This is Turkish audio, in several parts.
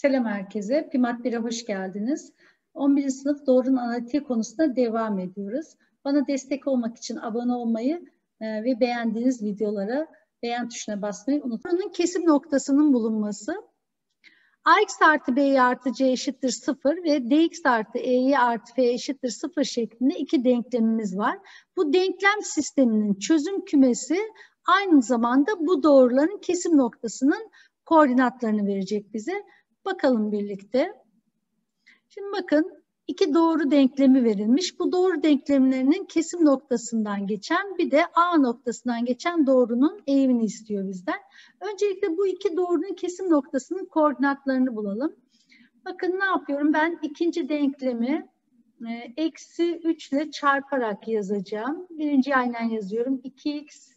Selam herkese. Pimat 1'e hoş geldiniz. 11. sınıf doğrunun analitiği konusunda devam ediyoruz. Bana destek olmak için abone olmayı e, ve beğendiğiniz videolara beğen tuşuna basmayı unutmayın. Bunun kesim noktasının bulunması ax artı b artı c eşittir 0 ve dx artı e'ye artı f eşittir 0 şeklinde iki denklemimiz var. Bu denklem sisteminin çözüm kümesi aynı zamanda bu doğruların kesim noktasının koordinatlarını verecek bize. Bakalım birlikte. Şimdi bakın iki doğru denklemi verilmiş. Bu doğru denklemlerinin kesim noktasından geçen bir de A noktasından geçen doğrunun eğimini istiyor bizden. Öncelikle bu iki doğrunun kesim noktasının koordinatlarını bulalım. Bakın ne yapıyorum? Ben ikinci denklemi e, eksi 3 ile çarparak yazacağım. Birinci aynen yazıyorum. 2x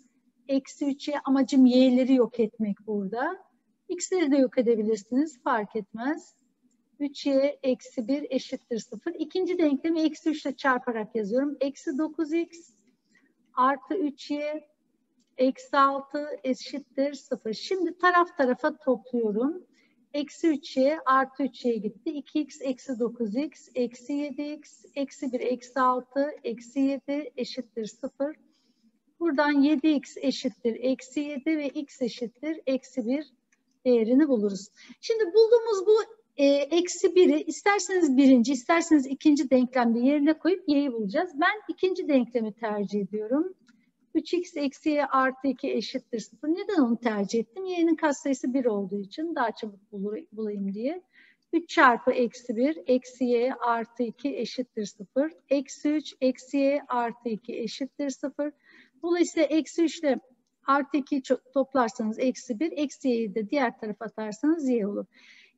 eksi 3'e amacım y'leri yok etmek burada. X'leri de yok edebilirsiniz. Fark etmez. 3y eksi 1 eşittir 0. İkinci denklemi eksi 3 ile çarparak yazıyorum. Eksi 9x artı 3y eksi 6 eşittir 0. Şimdi taraf tarafa topluyorum. Eksi 3y artı 3y gitti. 2x eksi 9x eksi 7x eksi 1 eksi 6 eksi 7 eşittir 0. Buradan 7x eşittir eksi 7 ve x eşittir eksi 1 değerini buluruz. Şimdi bulduğumuz bu e, eksi biri isterseniz birinci isterseniz ikinci denklemde yerine koyup y'yi bulacağız. Ben ikinci denklemi tercih ediyorum. 3x eksi y artı 2 eşittir 0. Neden onu tercih ettim? Y'nin katsayısı 1 olduğu için daha çabuk bulur, bulayım diye. 3 çarpı eksi 1 eksi y artı 2 eşittir 0. Eksi 3 eksi y artı 2 eşittir 0. Dolayısıyla eksi 3 ile artı 2'yi toplarsanız eksi 1, eksi y'yi de diğer tarafa atarsanız y olur.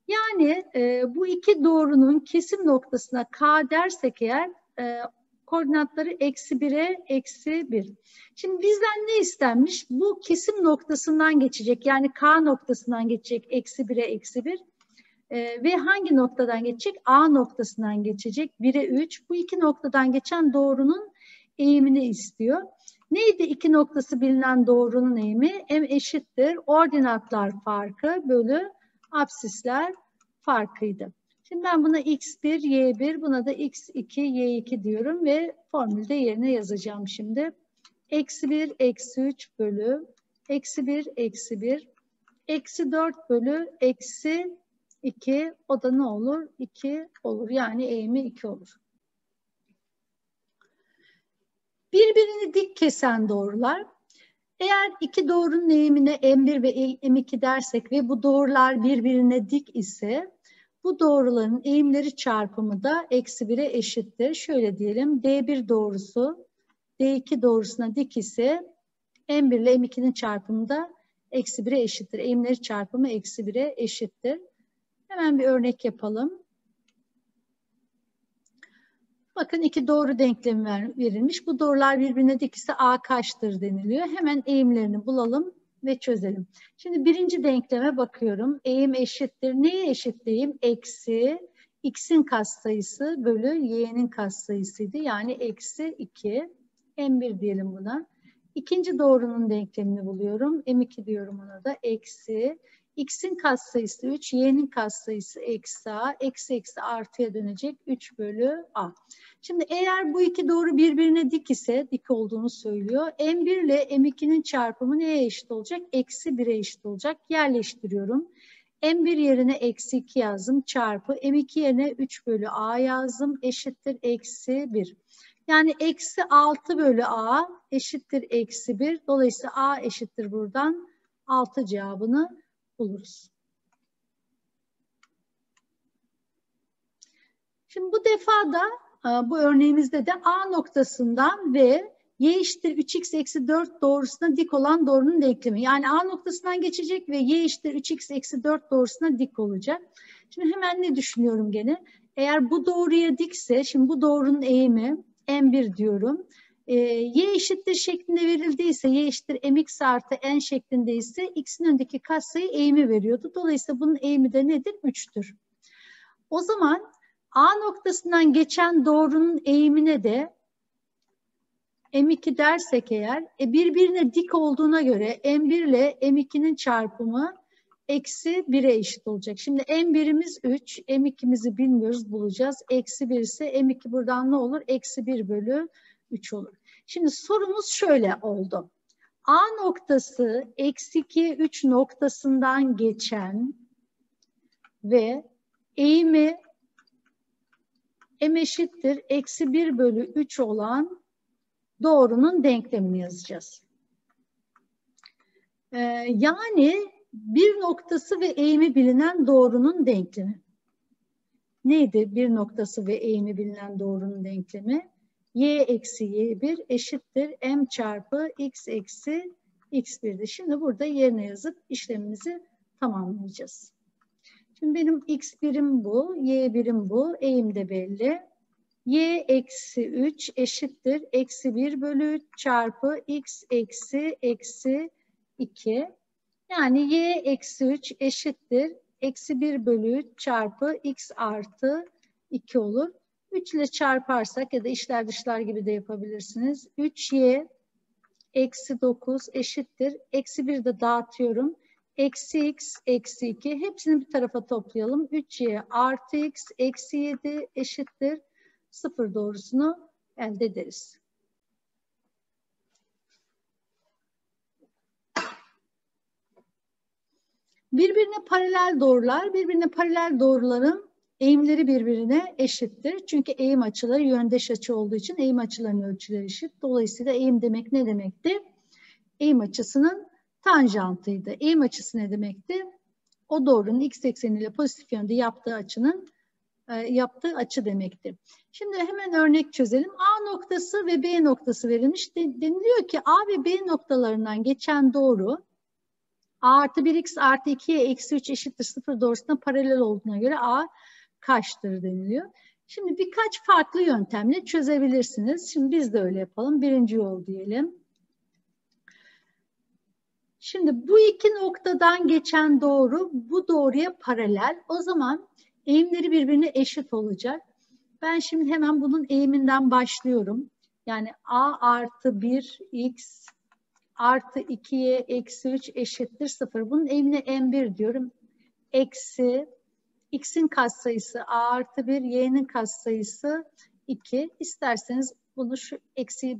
Yani e, bu iki doğrunun kesim noktasına k dersek eğer e, koordinatları eksi 1'e eksi 1. Şimdi bizden ne istenmiş? Bu kesim noktasından geçecek yani k noktasından geçecek eksi 1'e eksi 1. E, ve hangi noktadan geçecek? A noktasından geçecek 1'e 3. Bu iki noktadan geçen doğrunun eğimini istiyor. Neydi iki noktası bilinen doğrunun eğimi? M eşittir ordinatlar farkı bölü absisler farkıydı. Şimdi ben buna x1, y1, buna da x2, y2 diyorum ve formülde yerine yazacağım şimdi. Eksi 1, eksi 3 bölü, eksi 1, eksi 1, eksi 4 bölü, eksi 2, o da ne olur? 2 olur. Yani eğimi 2 olur. Birbirini dik kesen doğrular. Eğer iki doğrunun eğimine M1 ve M2 dersek ve bu doğrular birbirine dik ise bu doğruların eğimleri çarpımı da eksi 1'e eşittir. Şöyle diyelim D1 doğrusu D2 doğrusuna dik ise M1 ile M2'nin çarpımı da eksi 1'e eşittir. Eğimleri çarpımı eksi 1'e eşittir. Hemen bir örnek yapalım. Bakın iki doğru denklemi verilmiş. Bu doğrular birbirine dikse A kaçtır deniliyor. Hemen eğimlerini bulalım ve çözelim. Şimdi birinci denkleme bakıyorum. Eğim eşittir. Neye eşitleyeyim? Eksi x'in katsayısı bölü y'nin katsayısıydı. Yani eksi 2. M1 diyelim buna. İkinci doğrunun denklemini buluyorum. M2 diyorum ona da. Eksi x'in katsayısı 3, y'nin katsayısı eksi a, eksi eksi artıya dönecek 3 bölü a. Şimdi eğer bu iki doğru birbirine dik ise, dik olduğunu söylüyor. M1 ile M2'nin çarpımı neye eşit olacak? Eksi 1'e eşit olacak. Yerleştiriyorum. M1 yerine eksi 2 yazdım çarpı M2 yerine 3 bölü A yazdım eşittir eksi 1. Yani eksi 6 bölü A eşittir eksi 1. Dolayısıyla A eşittir buradan 6 cevabını buluruz. Şimdi bu defa da e, bu örneğimizde de A noktasından ve y eşittir 3x eksi 4 doğrusuna dik olan doğrunun denklemi. Yani A noktasından geçecek ve y eşittir 3x eksi 4 doğrusuna dik olacak. Şimdi hemen ne düşünüyorum gene? Eğer bu doğruya dikse, şimdi bu doğrunun eğimi m1 diyorum e, y eşittir şeklinde verildiyse y eşittir mx artı n şeklinde ise x'in önündeki katsayı eğimi veriyordu. Dolayısıyla bunun eğimi de nedir? 3'tür. O zaman A noktasından geçen doğrunun eğimine de M2 dersek eğer e birbirine dik olduğuna göre M1 ile M2'nin çarpımı eksi 1'e eşit olacak. Şimdi M1'imiz 3, M2'mizi bilmiyoruz bulacağız. Eksi 1 ise M2 buradan ne olur? Eksi 1 bölü 3 olur. Şimdi sorumuz şöyle oldu. A noktası eksi 2, 3 noktasından geçen ve eğimi m eşittir eksi 1 bölü 3 olan doğrunun denklemini yazacağız. Ee, yani bir noktası ve eğimi bilinen doğrunun denklemi. Neydi bir noktası ve eğimi bilinen doğrunun denklemi? Y eksi y1 eşittir m çarpı x eksi x1'di. Şimdi burada yerine yazıp işlemimizi tamamlayacağız. Şimdi benim x birim bu, y birim bu, eğim de belli. y eksi 3 eşittir eksi 1 bölü 3 çarpı x eksi eksi 2. Yani y eksi 3 eşittir eksi 1 bölü 3 çarpı x artı 2 olur. 3 ile çarparsak ya da işler dışlar gibi de yapabilirsiniz. 3y eksi 9 eşittir. Eksi 1 de dağıtıyorum. Eksi x eksi 2 hepsini bir tarafa toplayalım. 3y artı x eksi 7 eşittir. 0 doğrusunu elde ederiz. Birbirine paralel doğrular, birbirine paralel doğruların eğimleri birbirine eşittir. Çünkü eğim açıları yöndeş açı olduğu için eğim açılarının ölçüleri eşit. Dolayısıyla eğim demek ne demekti? Eğim açısının tanjantıydı. Eğim açısı ne demekti? O doğrunun x ekseniyle pozitif yönde yaptığı açının e, yaptığı açı demekti. Şimdi hemen örnek çözelim. A noktası ve B noktası verilmiş. Deniliyor ki A ve B noktalarından geçen doğru A artı 1x artı 2'ye eksi 3 eşittir 0 doğrusuna paralel olduğuna göre A kaçtır deniliyor. Şimdi birkaç farklı yöntemle çözebilirsiniz. Şimdi biz de öyle yapalım. Birinci yol diyelim. Şimdi bu iki noktadan geçen doğru bu doğruya paralel. O zaman eğimleri birbirine eşit olacak. Ben şimdi hemen bunun eğiminden başlıyorum. Yani a artı 1 x artı 2'ye eksi 3 eşittir 0. Bunun eğimine m1 diyorum. Eksi x'in katsayısı a artı 1, y'nin katsayısı 2. İsterseniz bunu şu eksi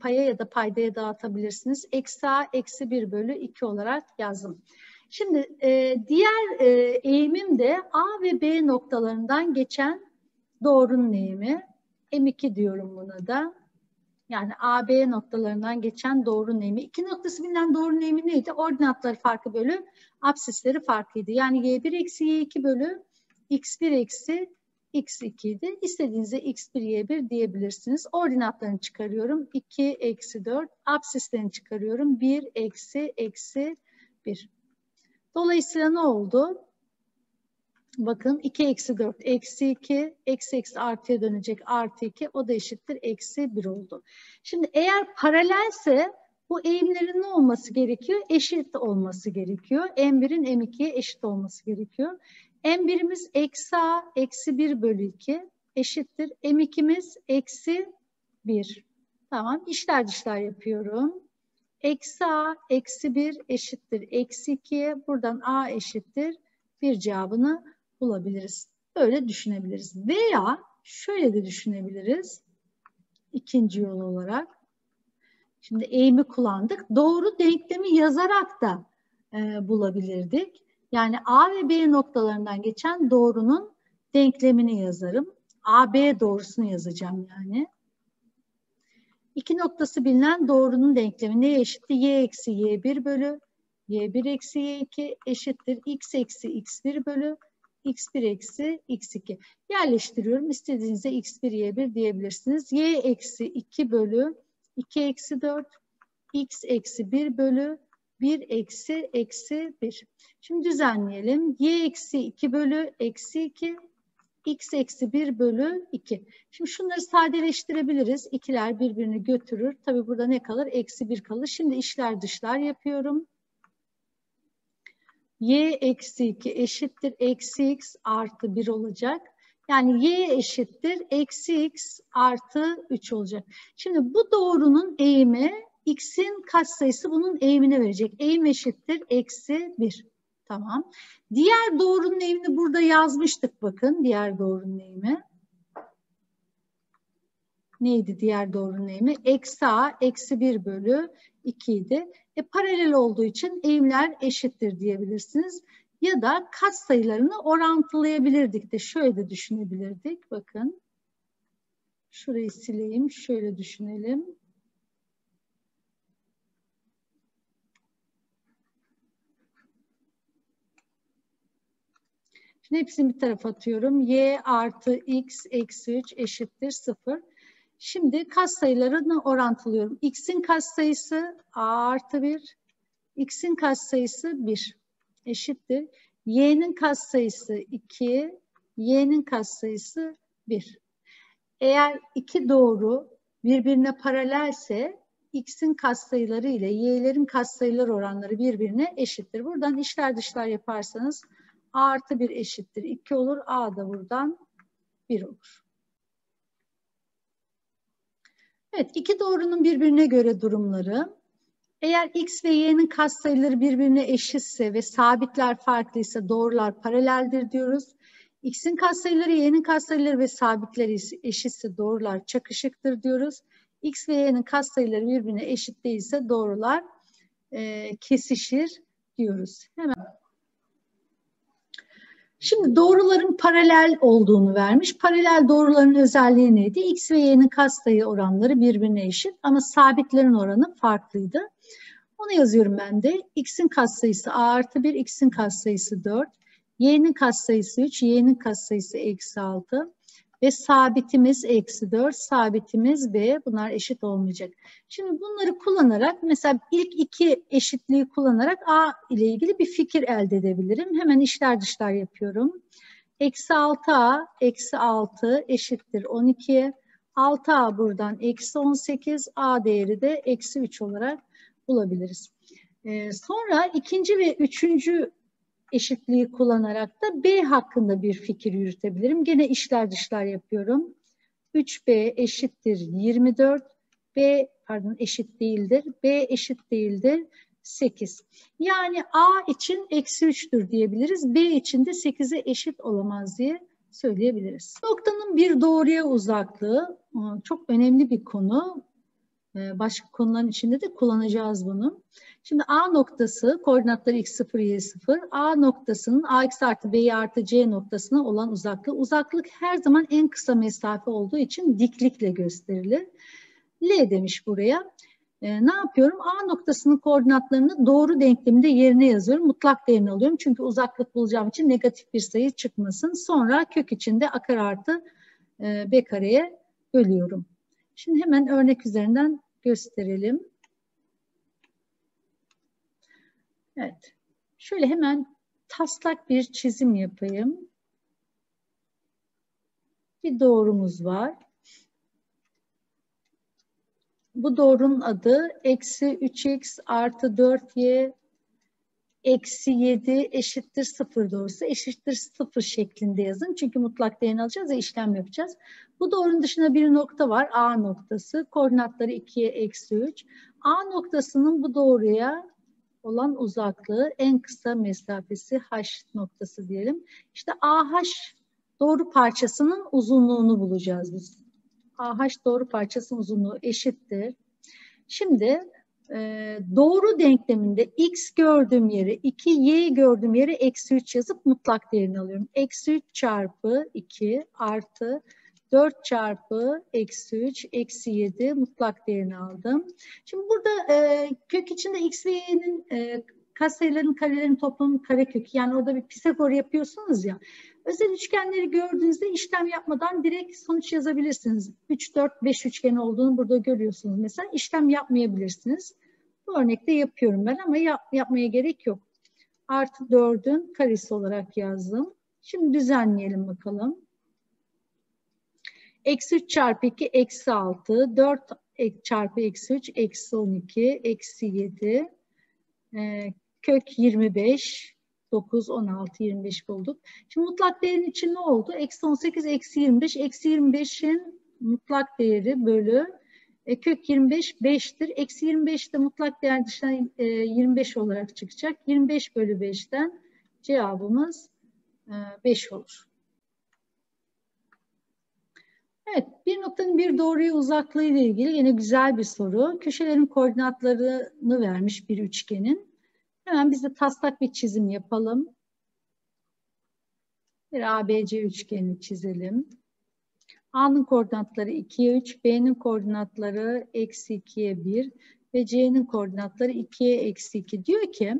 paya ya da paydaya dağıtabilirsiniz. Eksi a eksi 1 bölü 2 olarak yazdım. Şimdi e, diğer e, eğimim de a ve b noktalarından geçen doğrunun eğimi. M2 diyorum buna da. Yani A, B noktalarından geçen doğru eğimi. İki noktası bilinen doğru eğimi neydi? Ordinatları farkı bölü absisleri farkıydı. Yani Y1 eksi Y2 bölü X1 eksi X2 idi. İstediğinizde X1, Y1 diyebilirsiniz. Ordinatlarını çıkarıyorum. 2 eksi 4. Absislerini çıkarıyorum. 1 eksi eksi 1. Dolayısıyla ne oldu? Bakın 2 eksi 4 eksi 2 eksi eksi artıya dönecek artı 2 o da eşittir eksi 1 oldu. Şimdi eğer paralelse bu eğimlerin ne olması gerekiyor? Eşit olması gerekiyor. M1'in M2'ye eşit olması gerekiyor. M1'imiz eksi A eksi 1 bölü 2 eşittir. M2'miz eksi 1. Tamam işler dışlar yapıyorum. Eksi A eksi 1 eşittir. Eksi 2'ye buradan A eşittir. Bir cevabını bulabiliriz. Böyle düşünebiliriz. Veya şöyle de düşünebiliriz. İkinci yol olarak. Şimdi eğimi kullandık. Doğru denklemi yazarak da e, bulabilirdik. Yani A ve B noktalarından geçen doğrunun denklemini yazarım. AB doğrusunu yazacağım yani. İki noktası bilinen doğrunun denklemi neye eşittir? Y eksi Y1 bölü Y1 eksi Y2 eşittir. X eksi X1 bölü x1 eksi x2. Yerleştiriyorum. İstediğinizde x1, y1 diyebilirsiniz. y eksi 2 bölü 2 eksi 4, x eksi 1 bölü 1 eksi eksi 1. Şimdi düzenleyelim. y eksi 2 bölü eksi 2, x eksi 1 bölü 2. Şimdi şunları sadeleştirebiliriz. İkiler birbirini götürür. Tabi burada ne kalır? Eksi 1 kalır. Şimdi işler dışlar yapıyorum y eksi 2 eşittir eksi x artı 1 olacak. Yani y eşittir eksi x artı 3 olacak. Şimdi bu doğrunun eğimi x'in katsayısı bunun eğimini verecek. Eğim eşittir eksi 1. Tamam. Diğer doğrunun eğimini burada yazmıştık bakın. Diğer doğrunun eğimi. Neydi diğer doğrunun eğimi? Eksi a eksi 1 bölü 2 idi. E, paralel olduğu için eğimler eşittir diyebilirsiniz. Ya da kat sayılarını orantılayabilirdik de şöyle de düşünebilirdik. Bakın. Şurayı sileyim. Şöyle düşünelim. Şimdi hepsini bir tarafa atıyorum. Y artı x eksi 3 eşittir 0. Şimdi katsayılarını orantılıyorum. X'in katsayısı A artı 1. X'in katsayısı 1 eşittir. Y'nin katsayısı 2. Y'nin katsayısı 1. Eğer iki doğru birbirine paralelse X'in katsayıları ile Y'lerin katsayılar oranları birbirine eşittir. Buradan işler dışlar yaparsanız A artı 1 eşittir 2 olur. A da buradan 1 olur. Evet, iki doğrunun birbirine göre durumları. Eğer x ve y'nin katsayıları birbirine eşitse ve sabitler farklıysa doğrular paraleldir diyoruz. x'in katsayıları, y'nin katsayıları ve sabitleri eşitse doğrular çakışıktır diyoruz. x ve y'nin katsayıları birbirine eşit değilse doğrular e, kesişir diyoruz. Hemen Şimdi doğruların paralel olduğunu vermiş. Paralel doğruların özelliği neydi? X ve Y'nin katsayı oranları birbirine eşit ama sabitlerin oranı farklıydı. Onu yazıyorum ben de. X'in katsayısı A artı 1, X'in katsayısı 4. Y'nin katsayısı 3, Y'nin katsayısı eksi 6 ve sabitimiz eksi 4, sabitimiz B. Bunlar eşit olmayacak. Şimdi bunları kullanarak mesela ilk iki eşitliği kullanarak A ile ilgili bir fikir elde edebilirim. Hemen işler dışlar yapıyorum. Eksi 6A eksi 6 eşittir 12. 6A buradan eksi 18, A değeri de eksi 3 olarak bulabiliriz. Ee, sonra ikinci ve üçüncü eşitliği kullanarak da B hakkında bir fikir yürütebilirim. Gene işler dışlar yapıyorum. 3B eşittir 24. B pardon eşit değildir. B eşit değildir 8. Yani A için eksi 3'tür diyebiliriz. B için de 8'e eşit olamaz diye söyleyebiliriz. Noktanın bir doğruya uzaklığı çok önemli bir konu. Ee, başka konuların içinde de kullanacağız bunu. Şimdi A noktası koordinatları x0, y0. A noktasının ax artı b artı c noktasına olan uzaklığı. Uzaklık her zaman en kısa mesafe olduğu için diklikle gösterilir. L demiş buraya. Ee, ne yapıyorum? A noktasının koordinatlarını doğru denkleminde yerine yazıyorum. Mutlak değerini alıyorum. Çünkü uzaklık bulacağım için negatif bir sayı çıkmasın. Sonra kök içinde a kare artı e, b kareye bölüyorum. Şimdi hemen örnek üzerinden gösterelim. Evet. Şöyle hemen taslak bir çizim yapayım. Bir doğrumuz var. Bu doğrunun adı eksi 3x artı 4y eksi 7 eşittir 0 doğrusu eşittir 0 şeklinde yazın. Çünkü mutlak değerini alacağız ve işlem yapacağız. Bu doğrunun dışında bir nokta var. A noktası. Koordinatları 2'ye eksi 3. A noktasının bu doğruya olan uzaklığı en kısa mesafesi H noktası diyelim. İşte AH doğru parçasının uzunluğunu bulacağız biz. AH doğru parçasının uzunluğu eşittir. Şimdi e, doğru denkleminde x gördüğüm yere 2 y gördüğüm yere eksi 3 yazıp mutlak değerini alıyorum. Eksi 3 çarpı 2 artı 4 çarpı eksi 3 eksi 7 mutlak değerini aldım. Şimdi burada e, kök içinde x ve y'nin e, katsayıların karelerin toplamı karekök. Yani orada bir Pisagor yapıyorsunuz ya. Özel üçgenleri gördüğünüzde işlem yapmadan direkt sonuç yazabilirsiniz. 3, 4, 5 üçgeni olduğunu burada görüyorsunuz. Mesela işlem yapmayabilirsiniz. Bu örnekte yapıyorum ben ama yap, yapmaya gerek yok. Artı 4'ün karesi olarak yazdım. Şimdi düzenleyelim bakalım. Eksi 3 çarpı 2 eksi 6. 4 çarpı eksi 3 eksi 12 eksi 7. Ee, kök 25. 9, 16, 25 bulduk. Şimdi mutlak değerin için ne oldu? Eksi 18, eksi 25. Eksi 25'in mutlak değeri bölü e, kök 25 5'tir. Eksi 25 de mutlak değer dışından e, 25 olarak çıkacak. 25 bölü 5'ten Cevabımız 5 e, olur. Evet, bir noktanın bir doğruya uzaklığı ile ilgili yine güzel bir soru. Köşelerin koordinatlarını vermiş bir üçgenin. Hemen biz de taslak bir çizim yapalım. Bir ABC üçgeni çizelim. A'nın koordinatları 2'ye 3, B'nin koordinatları eksi 2'ye 1 ve C'nin koordinatları 2'ye eksi 2. Diyor ki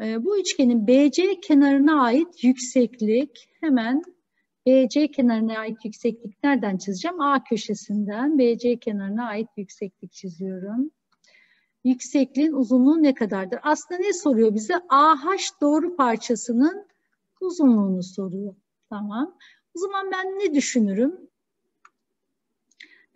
e, bu üçgenin BC kenarına ait yükseklik hemen BC kenarına ait yükseklik nereden çizeceğim? A köşesinden BC kenarına ait yükseklik çiziyorum. Yüksekliğin uzunluğu ne kadardır? Aslında ne soruyor bize? AH doğru parçasının uzunluğunu soruyor. Tamam. O zaman ben ne düşünürüm?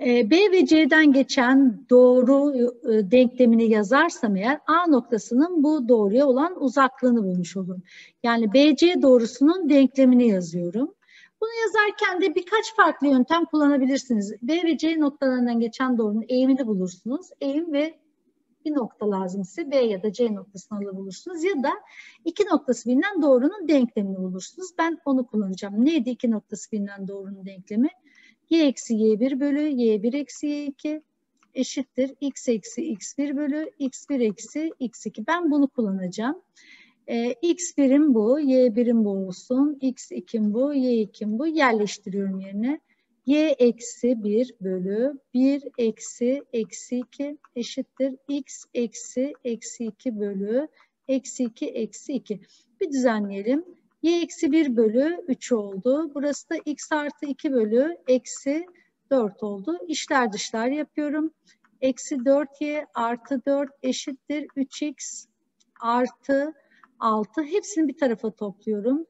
Ee, B ve C'den geçen doğru e, denklemini yazarsam eğer A noktasının bu doğruya olan uzaklığını bulmuş olurum. Yani BC doğrusunun denklemini yazıyorum. Bunu yazarken de birkaç farklı yöntem kullanabilirsiniz. B ve C noktalarından geçen doğrunun eğimini bulursunuz. Eğim ve bir nokta lazım size. B ya da C noktasını alabilirsiniz. Ya da iki noktası bilinen doğrunun denklemini bulursunuz. Ben onu kullanacağım. Neydi iki noktası bilinen doğrunun denklemi? y eksi y1 bölü y1 eksi y2 eşittir x eksi x1 bölü x1 eksi x2. Ben bunu kullanacağım. Ee, x birim bu, y birim bu olsun, x ikim bu, y ikim bu. Yerleştiriyorum yerine. y eksi 1 bölü 1 eksi eksi 2 eşittir x eksi eksi 2 bölü eksi 2 eksi 2. Bir düzenleyelim y eksi 1 bölü 3 oldu. Burası da x artı 2 bölü eksi 4 oldu. İşler dışlar yapıyorum. Eksi 4y artı 4 eşittir 3x artı 6. Hepsini bir tarafa topluyorum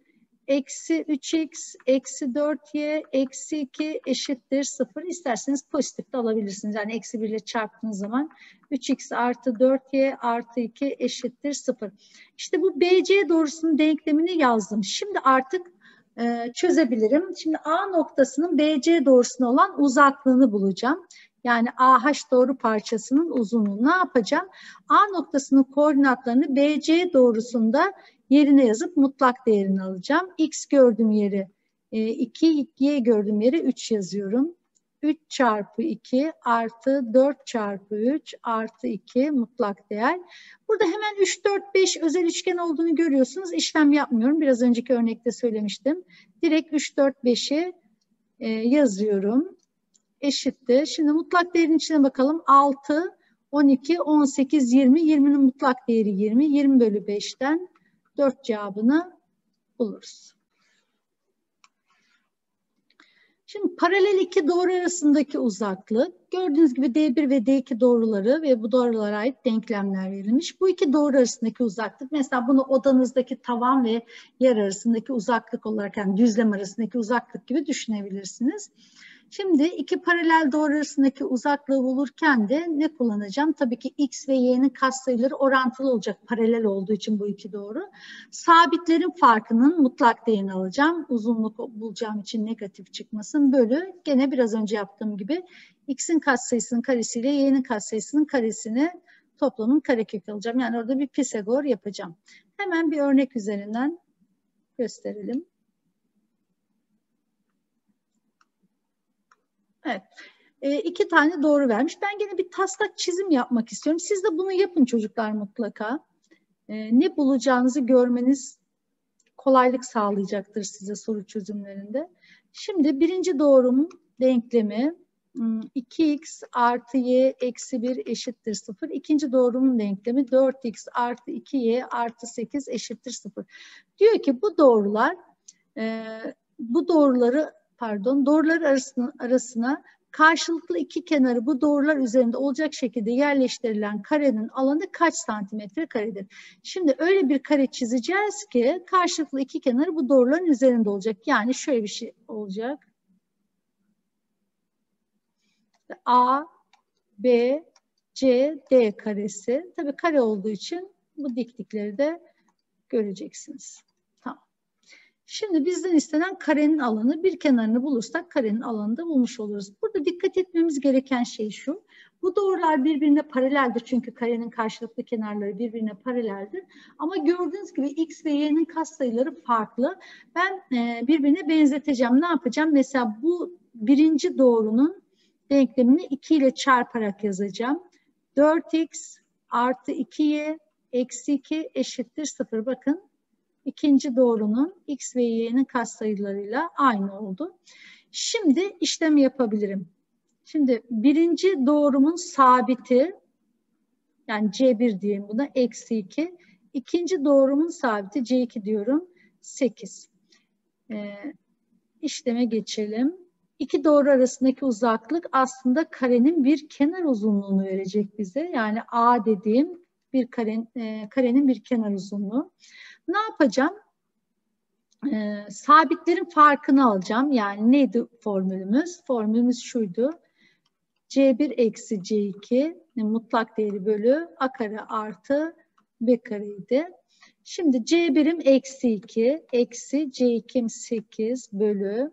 eksi 3x eksi 4y eksi 2 eşittir 0. İsterseniz pozitif de alabilirsiniz. Yani eksi 1 ile çarptığınız zaman 3x artı 4y artı 2 eşittir 0. İşte bu BC doğrusunun denklemini yazdım. Şimdi artık e, çözebilirim. Şimdi A noktasının BC doğrusuna olan uzaklığını bulacağım. Yani AH doğru parçasının uzunluğunu ne yapacağım? A noktasının koordinatlarını BC doğrusunda yerine yazıp mutlak değerini alacağım. X gördüğüm yeri 2, e, Y gördüğüm yeri 3 yazıyorum. 3 çarpı 2 artı 4 çarpı 3 artı 2 mutlak değer. Burada hemen 3, 4, 5 özel üçgen olduğunu görüyorsunuz. İşlem yapmıyorum. Biraz önceki örnekte söylemiştim. Direkt 3, 4, 5'i e, yazıyorum. Eşittir. Şimdi mutlak değerin içine bakalım. 6, 12, 18, 20. 20'nin mutlak değeri 20. 20 bölü 5'ten 4 cevabını buluruz. Şimdi paralel iki doğru arasındaki uzaklık, gördüğünüz gibi D1 ve D2 doğruları ve bu doğrulara ait denklemler verilmiş. Bu iki doğru arasındaki uzaklık, mesela bunu odanızdaki tavan ve yer arasındaki uzaklık olarak, yani düzlem arasındaki uzaklık gibi düşünebilirsiniz. Şimdi iki paralel doğru arasındaki uzaklığı bulurken de ne kullanacağım? Tabii ki x ve y'nin katsayıları orantılı olacak paralel olduğu için bu iki doğru. Sabitlerin farkının mutlak değerini alacağım. Uzunluk bulacağım için negatif çıkmasın. Bölü gene biraz önce yaptığım gibi x'in katsayısının karesiyle y'nin katsayısının karesini toplamın karekök alacağım. Yani orada bir Pisagor yapacağım. Hemen bir örnek üzerinden gösterelim. Evet. E, iki tane doğru vermiş. Ben gene bir taslak çizim yapmak istiyorum. Siz de bunu yapın çocuklar mutlaka. E, ne bulacağınızı görmeniz kolaylık sağlayacaktır size soru çözümlerinde. Şimdi birinci doğrumun denklemi 2x hmm, artı y eksi 1 eşittir 0. İkinci doğrumun denklemi 4x artı 2y artı 8 eşittir 0. Diyor ki bu doğrular e, bu doğruları pardon doğrular arasına, arasına karşılıklı iki kenarı bu doğrular üzerinde olacak şekilde yerleştirilen karenin alanı kaç santimetre karedir? Şimdi öyle bir kare çizeceğiz ki karşılıklı iki kenarı bu doğruların üzerinde olacak. Yani şöyle bir şey olacak. A, B, C, D karesi. Tabii kare olduğu için bu diklikleri de göreceksiniz. Şimdi bizden istenen karenin alanı bir kenarını bulursak karenin alanını da bulmuş oluruz. Burada dikkat etmemiz gereken şey şu. Bu doğrular birbirine paraleldir çünkü karenin karşılıklı kenarları birbirine paraleldir. Ama gördüğünüz gibi x ve y'nin katsayıları farklı. Ben e, birbirine benzeteceğim. Ne yapacağım? Mesela bu birinci doğrunun denklemini 2 ile çarparak yazacağım. 4x artı 2y eksi 2 eşittir 0. Bakın ikinci doğrunun x ve y'nin katsayılarıyla aynı oldu. Şimdi işlem yapabilirim. Şimdi birinci doğrumun sabiti yani C1 diyeyim buna eksi 2. İkinci doğrumun sabiti C2 diyorum 8. Ee, işleme geçelim. İki doğru arasındaki uzaklık aslında karenin bir kenar uzunluğunu verecek bize. Yani A dediğim bir karen, e, karenin bir kenar uzunluğu. Ne yapacağım? E, sabitlerin farkını alacağım. Yani neydi formülümüz? Formülümüz şuydu. C1 eksi C2 mutlak değeri bölü A kare artı B kareydi. Şimdi C1'im eksi 2 eksi C2'm 8 bölü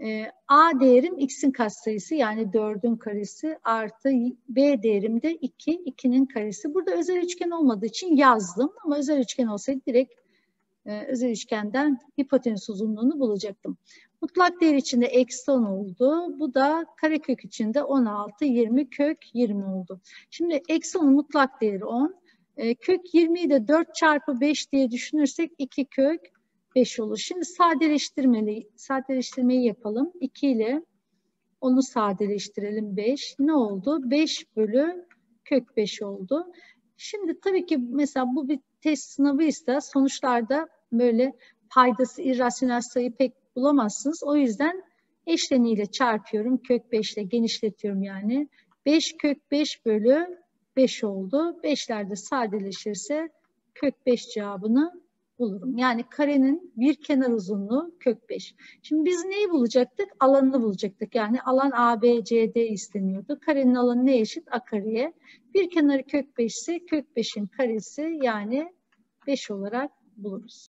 e, A değerim x'in katsayısı yani 4'ün karesi artı B değerim de 2, 2'nin karesi. Burada özel üçgen olmadığı için yazdım ama özel üçgen olsaydı direkt e, özel üçgenden hipotenüs uzunluğunu bulacaktım. Mutlak değer içinde eksi 10 oldu. Bu da karekök içinde 16, 20 kök 20 oldu. Şimdi eksi 10'un mutlak değeri 10. E, kök 20'yi de 4 çarpı 5 diye düşünürsek 2 kök 5 olur. Şimdi sadeleştirmeli, sadeleştirmeyi yapalım. 2 ile onu sadeleştirelim 5. Ne oldu? 5 bölü kök 5 oldu. Şimdi tabii ki mesela bu bir test sınavıysa sonuçlarda böyle paydası irrasyonel sayı pek bulamazsınız. O yüzden eşleniyle çarpıyorum. Kök 5 ile genişletiyorum yani. 5 kök 5 bölü 5 oldu. 5'ler de sadeleşirse kök 5 cevabını bulurum. Yani karenin bir kenar uzunluğu kök 5. Şimdi biz neyi bulacaktık? Alanını bulacaktık. Yani alan ABCD isteniyordu. Karenin alanı ne eşit? A kareye. Bir kenarı kök 5 ise kök 5'in karesi yani 5 olarak buluruz.